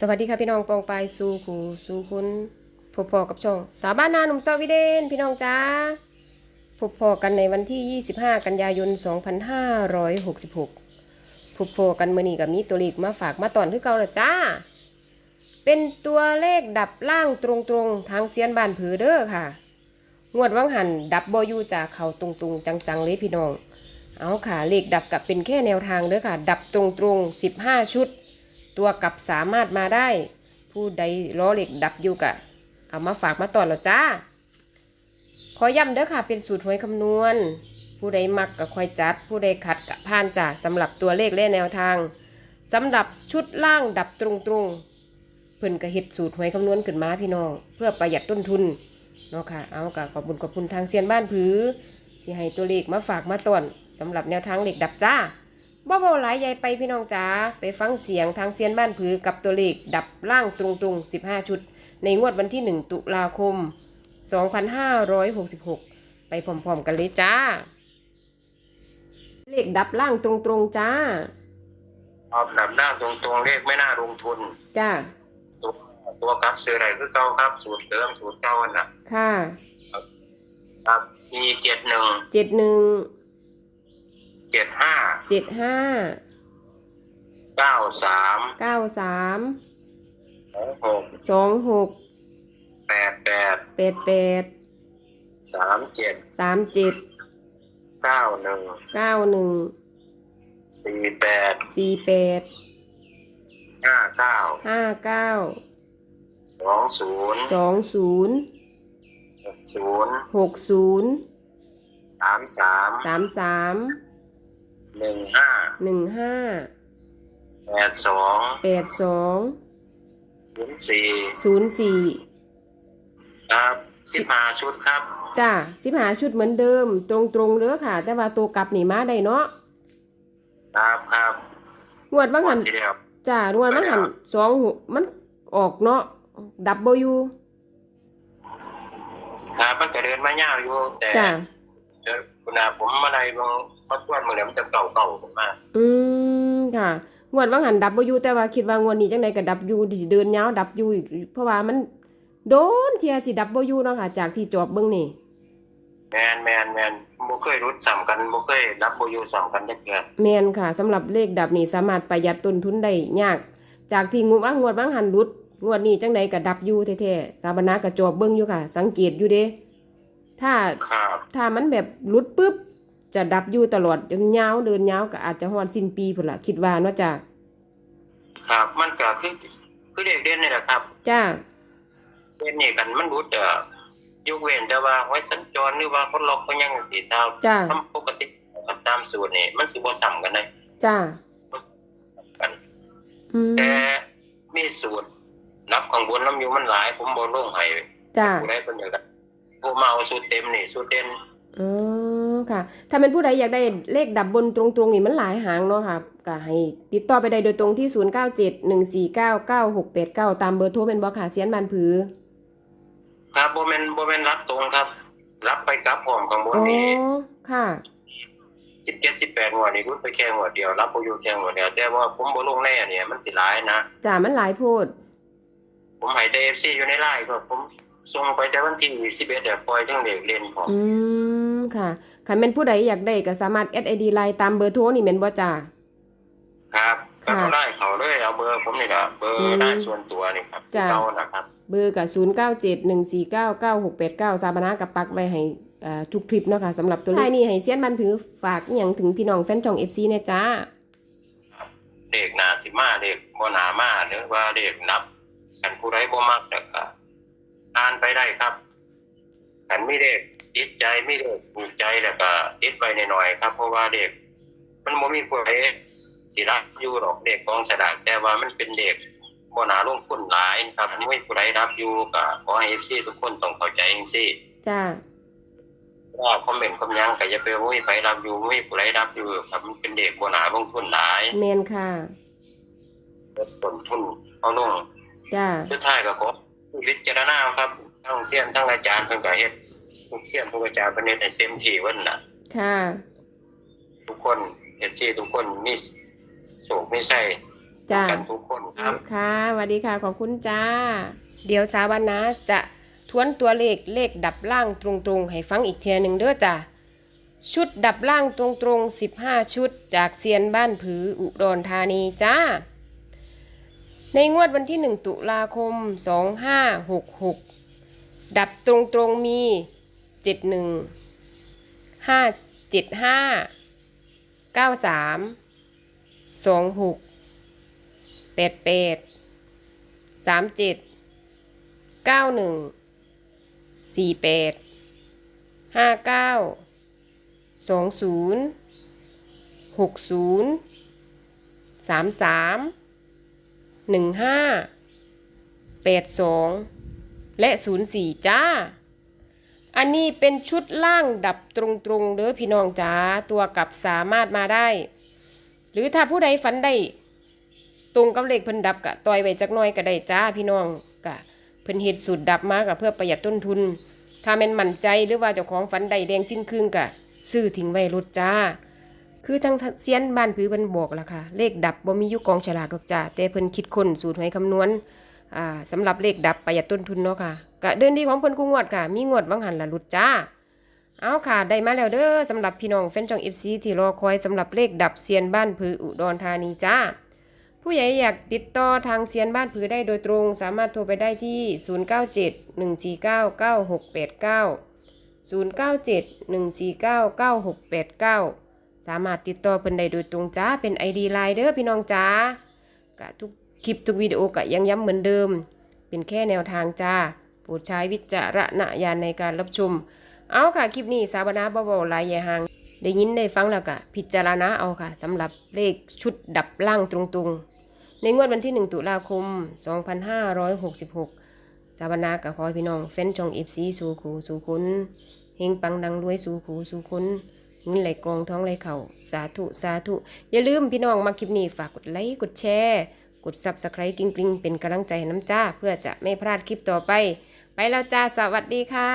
สวัสดีค่ะพี่น้องปองไปสู่คูสู่คุณพบพอกับช่องสาวบ้านนาหนุ่มสาววิเดนพี่น้องจ้าพบพอกันในวันที่ 25 กันยายน 2566พบพอกันเมื่อนี้กับมีตัวเลขมาฝากมาตอนคือเก่าละจ้า เป็นตัวเลขดับล่างตรงๆทางเซียนบ้านผือเด้อค่ะ งวดวังหันดับบอยู่จากเขาตรงๆ จังๆเลยพี่น้อง เอาค่ะเลขดับกับเป็นแค่แนวทางเด้อค่ะ ดับตรงๆ 15 ชุด ตัวกลับสามารถมาได้ ผู้ใดล้อเหล็กดับอยู่กะ เอามาฝากมาต่อนแล้วจ้า ขอย้ำเด้อค่ะ เป็นสูตรหวยคำนวณ ผู้ใดมักก็คอยจัด ผู้ใดขัดก็ผ่านจ้าสำหรับตัวเลขและแนวทางสำหรับชุดล่างดับตรงๆเพิ่นก็เฮ็ดสูตรหวยคำนวณขึ้นมาพี่น้องเพื่อประหยัดต้นทุนเนาะค่ะ เอากะขอบคุญขอบคุณทางเซียนบ้านผือ ที่ให้ตัวเลขมาฝากมาตอนสำหรับแนวทางเหลขดับจ้า บ่เบาหลายใหญ่ไปพี่น้องจ๋าไปฟังเสียงทางเซียนบ้านผือกับตัวเลขดับล่างตรงๆ 15 ชุด ในงวดวันที่ 1 ตุลาคม 2566 ไปพร้อมๆกันเลยจ้า เลขดับล่างตรงๆจ้าเอาหนับหน้าตรงๆเลขไม่น่าลงทุน จ้า ตัวตัวกลับซื้ออะไรคือเก่าครับสูตรเดิมสูตรเก่าอันน่ะค่ะ ครับมีเจ็ดหนึ่ง71 เจ็ดห้า75เก้าสาม93สองหก26แปดแปด88สามเจ็ด37เก้าหนึ่ง91สี่แปด48ห้าเก้า59สองศูนย์สองศูนย์หกศูนย์หกศูนย์สามสามสามสาม หนึ่งห้าหนึ่งห้าแปดสองแปดสองศูนย์สี่ศูนย์สี่ครับสิบห้าชุดครับ จ้าสิบหาชุดเหมือนเดิม ตรงตรงๆเด้อค่ะ แต่ว่าตัวกลับนี่มาได้เนาะครับครับงวดบางหันทีเดียวจ้างวดบางหันสองหกมันออกเนาะดับเบิลยูครับมันก็เดินมายาวอยู่แต่จ้าเดี๋ยว คุณอาผมมาได้บางมาทวนมือเนี่ยมันจะเก่าเก่าๆผมมาอืมค่ะงวดบางหันดับเบิลยูแต่ว่าคิดว่างวดนี้จังไดก็ดับยูสิเดินยาวดับยูอีกเพราะว่ามัน โดนเทียสิดับเบิลยูเนาะค่ะจากที่จอบเบิ่งนี่แมนแมนแมนบ่เคยรุดสัมกันบ่เคยรับโบอยูสัมกันได้เกิดแมนค่ะสำหรับเลขดับนี่สามารถประหยัดต้นทุนได้ยาก จากที่งวดว่างวดบางหันหลุดงวดนี้จังใดก็ดับอยู่แท้ๆสาบานากระจอบเบิ่งอยู่ค่ะ สังเกตอยู่เด้ ถ้าครับถ้ามันแบบหลุดปุ๊บ จะดับอยู่ตลอดจนยาวเดินยาวก็อาจจะฮอดสิ้นปีพุ่นละคิดว่าเนาะจ้ะครับ มันก็คือคือเด็กเด่นนี่แหละครับ จ้าเด่นนี่กันมันรุดเอ่อยกเว้นแต่ว่าไว้สัญจรหรือว่าคนล็อกก็ยังสิตามจ้าทำปกติกับตามสูตรนี่มันสิบ่ซ้ำกันได้จ้ากันอืมแต่มีสูตรนับข้างบนน้ำอยู่มันหลาย ผมบ่ลงให้จ้าผู้ใดเพิ่นอยากได้ ผู้มาเอาสูตรเต็มนี่สูตรเด่นอ๋อค่ะ ถ้าเป็นผู้ใดอยากได้เลขดับบนตรงๆนี่มันหลายหางเนาะค่ะก็ให้ติดต่อไปได้โดยตรงที่ 0971499689 ตามเบอร์โทรเป็นบ่ค่ะเสียนบานผือ ครับบ่แม่นบ่แม่นรับตรงครับ รับไปกลับพร้อมข้างบนอ๋อ นี่ค่ะ17 18งวดนี่รุดไปแค่งวดเดียว รับบ่อยู่แค่งวดเดียวแต่ว่าผมบ่ลงแน่เนี่ยมันสิหลายนะจ้ามันหลายโพด ผมให้แต่ FC อยู่ในไลน์ก็ผม ส่งไปแต่วันที่11เดี๋ยวปล่อยจังเด็กเล่นพร้อมอืมค่ะคันเป็นผู้ใดอยากได้ก็สามารถ add ID ไลน์ตามเบอร์โทรนี่แม่นบ่จ้าครับก็ค่ะเอาได้เขาเลยเอาเบอร์ผมนี่ล่ะเบอร์อืมได้ส่วนตัวนี่ครับจ้ะเรานะครับ เบอร์กับ0971499689สาบานากับปักไว้ให้อ่าทุกคลิปเนาะค่ะสำหรับตัวเลขนี่ให้เสียนบันผือฝากอหย่างถึงพี่น้องแฟนช่อง FC เนี่ยจ้าเด็กหนาสิมาเด็กบ่หนามาหรือว่าเด็กนับกันผู้ใดบ่มักแล้วก็ อ่านไปได้ครับกันมีเด็กติดใจมีเด็กถูกใจแล้วก็ติดไว้หน่อยๆครับ เพราะว่าเด็ก มันบ่มีผู้ใดสิรับอยู่หรอกเด็กกองสลากแต่ว่ามันเป็นเด็กบ่หนาลงทุนหลายครับบ่มีผู้ใดรับอยู่ก็ขอให้ FC ทุกคนต้องเข้าใจจังซี่จ้าว่าคอมเมนต์คำยังก็อย่าไปโอ้ยไปรับอยู่ไม่ผู้ใดรับอยู่ครับมันเป็นเด็กบ่หนาลงทุนหลายแมนค่ะลดต้นทุนเอาลงจ้าสุดท้ายก็ขอ พิจารณาครับทั้งเสียนทั้งอาจารย์เพิ่นก็เฮ็ดทุกเสียนทุกอาจารย์เพิ่นเฮ็ดให้เต็มที่เพิ่นน่ะ ค่ะ ทุกคนเฮ็ดที่ทุกคนมีโศกมีไส้จ้ากันทุกคนครับค่ะสวัสดีค่ะ ขอบคุณจ้า เดี๋ยวสาวันนะจะทวนตัวเลขเลขดับล่างตรงๆ ให้ฟังอีกเทียหนึ่งเด้อจ้าชุดดับล่างตรงๆ15 ชุดจากเซียนบ้านผืออุดรธานีจ้า ในงวดวันที่ 1 ตุลาคม 2566 ดับตรงๆมี 71 575 93 26แปดแปดสา มเจ็ดเก้าหนึ่งสี่แปดห้าแปดสองและศูนย์สี่จ้า อันนี้เป็นชุดล่างดับตรงๆเด้อพี่น้องจ้า ตัวกลับสามารถมาได้ หรือถ้าผู้ใดฝันได้ตรงกับเลขเพิ่นดับกะต่อยไว้จักน่อยก็ได้จ้าพี่น้องกะเพิ่นเฮ็ดสูตรดับมากะเพื่อประหยัดต้นทุน ถ้าแม่นมั่นใจหรือว่าเจ้าของฝันใดแดงจิ้งครึ่งกะซื้อทิ้งไว้รถจ้า คือทั้งเซียนบ้านผือเพิ่นบอกล่ะค่ะ เลขดับบ่มีอยู่กองฉลากดอกจ้าแต่เพิ่นคิดค้นสูตรหวยคำนวณอ่าสำหรับเลขดับประหยัดต้นทุนเนาะค่ะกะเดินดีของเพิ่นกูงวดค่ะ มีงวดบางหันละรุดจ้า เอาค่ะได้มาแล้วเด้อสำหรับพี่น้องแฟนจอง FC ที่รอคอยสำหรับเลขดับเซียนบ้านผืออุดรธานีจ้า ผู้ใหญ่อยากติดต่อทางเซียนบ้านผือได้โดยตรง สามารถโทรไปได้ที่ 0971499689 สามารถติดต่อเพิ่นได้โดยตรงจ้าเป็น ID ไลน์เด้อพี่น้องจ้ากะทุกคลิปทุกวิดีโอกะยังย้ำเหมือนเดิม เป็นแค่แนวทางจ้าโปรดใช้วิจารณญาณในการรับชม เอาค่ะคลิปนี้สาบนาเบาๆหลายใหญ่หางได้ยินได้ฟังแล้วก็พิจารณาเอาค่ะสำหรับเลขชุดดับล่างตรงๆ ในงวดวันที่ 1 ตุลาคม 2566 สาบนากับขอพี่น้องแฟนช่องเอฟซีสู่ขูสู่คุณเฮงปังดังรวยสู่ขูสู่คุณ เงินไหลกองท้องไหลเข่าสาธุสาธุ อย่าลืมพี่น้องมาคลิปนี้ฝากกดไลค์กดแชร์กดซับสไครต์กริ๊งๆเป็นกำลังใจน้ำจ้า เพื่อจะไม่พลาดคลิปต่อไป ไปแล้วจ้าสวัสดีค่ะ